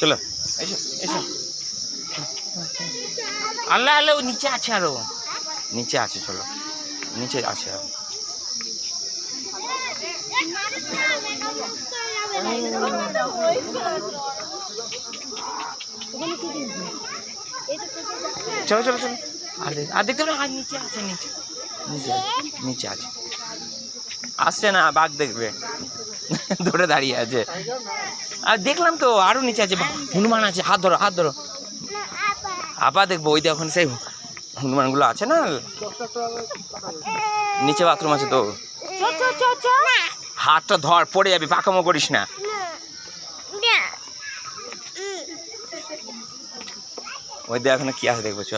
চলো। এসো এসো। আল্লাহ আল্লাহ নিচে আছে আরও। নিচে আছে চলো। নিচে আছে আরও। চলো চলো চলো। আর আর নিচে নিচে। আছে আসছে না, বাঘ দেখবে। ধরে দাঁড়িয়ে আছে। আর দেখলাম তো, আরও নিচে আছে হনুমান আছে। হাত ধরো হাত ধরো। আবার দেখব, ওই দেখুন সেই হনুমানগুলো আছে না? নিচে বাথরুম আছে তো। হাতটা ধর, পড়ে যাবি, পাকামো করিস না। ওই দেখ কি আছে, দেখব, চ।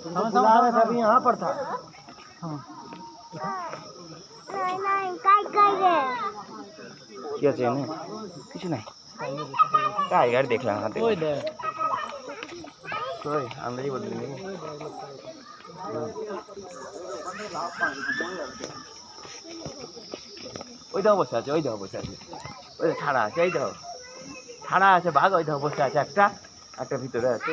बुला रहे थे अभी यहाँ पर था नहीं नहीं काय काय रे কি আছে এনে কিছু নাই টাইগার দেখলাম হাতে ওই দেখ কই আমরাই বদলে নেব ওই দাও বসে আছে ওই দাও বসে আছে ওই দাও ছাড়া আছে এই দাও ছাড়া আছে বাঘ ওই দাও বসে আছে একটা একটা ভিতরে আছে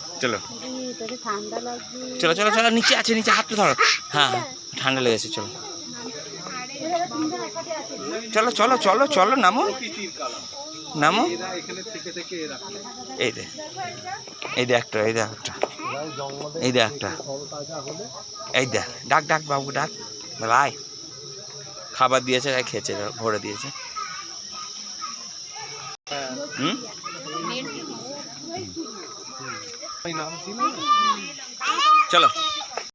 লাগছে চলো চলো চলো, নিচে আছে, নিচে হাত তো ধরো। হ্যাঁ হ্যাঁ ঠান্ডা লেগেছে, চলো। চলো চলো চলো চলো, নামো। নামো। এই দে। এই দে একটা, এই দে একটা। এই দে একটা। এই দে, ডাক ডাক, বাবু, ডাক। ভাই, খাবার দিয়েছে খেয়েছে, ভরে দিয়েছে। হুম? চলো।